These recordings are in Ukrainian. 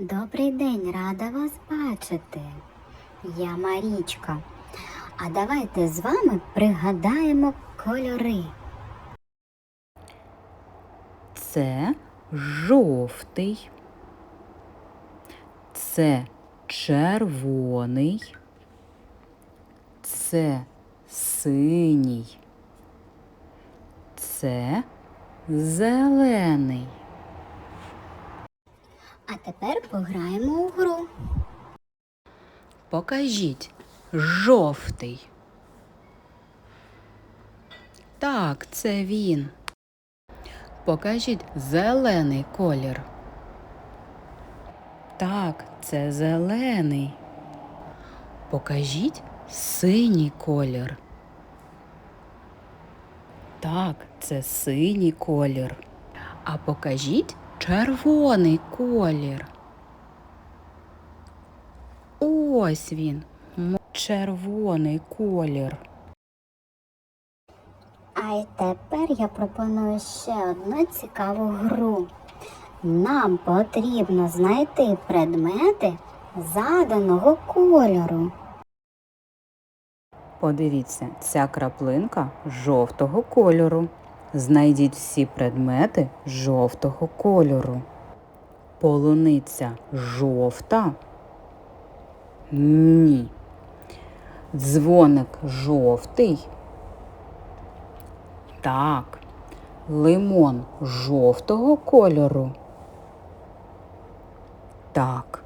Добрий день, рада вас бачити. Я Марічка. А давайте з вами пригадаємо кольори. Це жовтий. Це червоний. Це синій. Це зелений. А тепер пограємо у гру. Покажіть жовтий. Так, це він. Покажіть зелений колір. Так, це зелений. Покажіть синій колір. Так, це синій колір. А покажіть червоний колір. Ось він, червоний колір. А й тепер я пропоную ще одну цікаву гру. Нам потрібно знайти предмети заданого кольору. Подивіться, ця краплинка жовтого кольору. Знайдіть всі предмети жовтого кольору. Полуниця жовта? Ні. Дзвоник жовтий? Так. Лимон жовтого кольору? Так.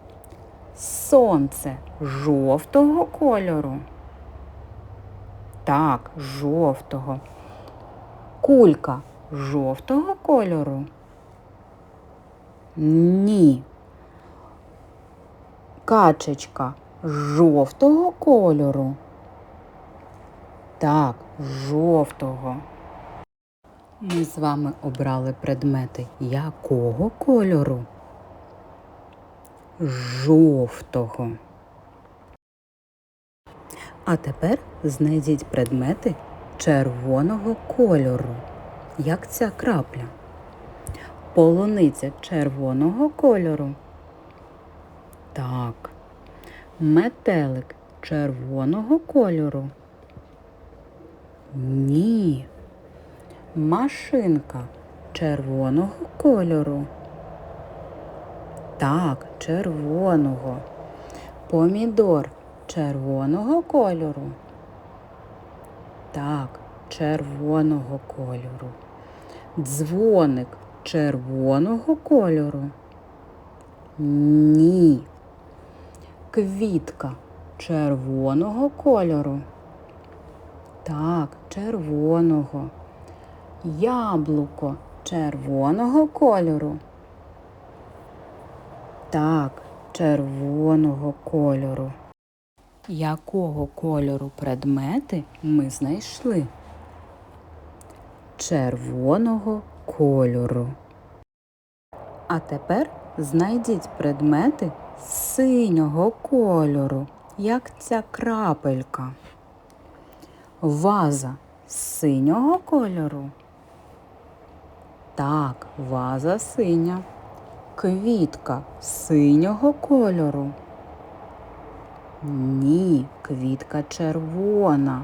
Сонце жовтого кольору? Так, жовтого. Кулька жовтого кольору? Ні. Качечка жовтого кольору? Так, жовтого. Ми з вами обрали предмети якого кольору? Жовтого. А тепер знайдіть предмети червоного кольору, як ця крапля. Полуниця червоного кольору. Так. Метелик червоного кольору. Ні. Машинка червоного кольору. Так, червоного. Помідор червоного кольору. Так, червоного кольору. Дзвоник червоного кольору. Ні. Квітка червоного кольору. Так, червоного. Яблуко червоного кольору. Так, червоного кольору. Якого кольору предмети ми знайшли? Червоного кольору. А тепер знайдіть предмети синього кольору, як ця крапелька. Ваза синього кольору. Так, ваза синя. Квітка синього кольору. Ні, квітка червона.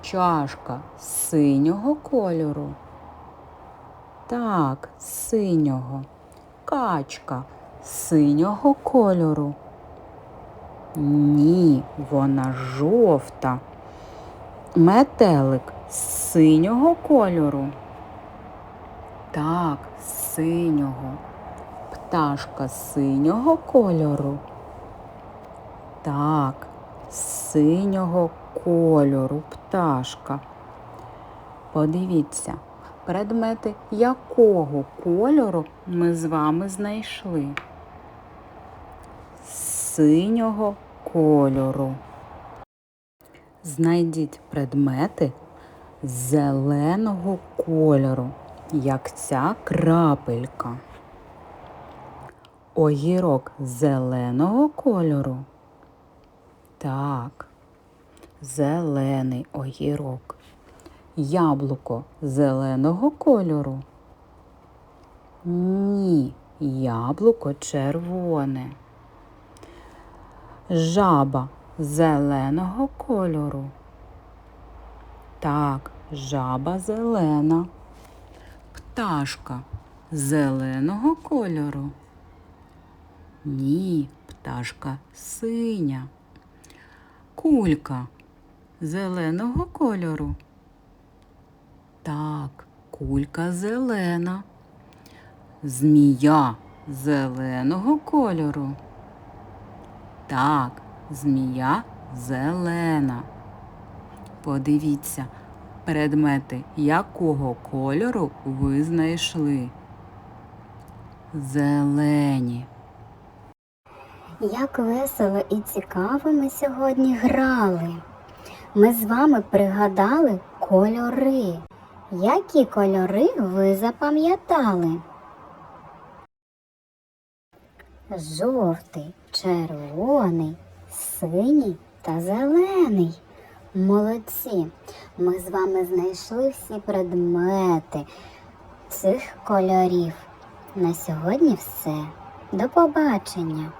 Чашка синього кольору. Так, синього. Качка синього кольору. Ні, вона жовта. Метелик синього кольору. Так, синього. Пташка синього кольору. Так, синього кольору пташка. Подивіться, предмети якого кольору ми з вами знайшли? Синього кольору. Знайдіть предмети зеленого кольору, як ця крапелька. Огірок зеленого кольору. Так, зелений огірок. Яблуко зеленого кольору. Ні, яблуко червоне. Жаба зеленого кольору. Так, жаба зелена. Пташка зеленого кольору. Ні, пташка синя. Кулька зеленого кольору. Так, кулька зелена. Змія зеленого кольору. Так, змія зелена. Подивіться, предмети якого кольору ви знайшли? Зелені. Як весело і цікаво ми сьогодні грали. Ми з вами пригадали кольори. Які кольори ви запам'ятали? Жовтий, червоний, синій та зелений. Молодці! Ми з вами знайшли всі предмети цих кольорів. На сьогодні все. До побачення!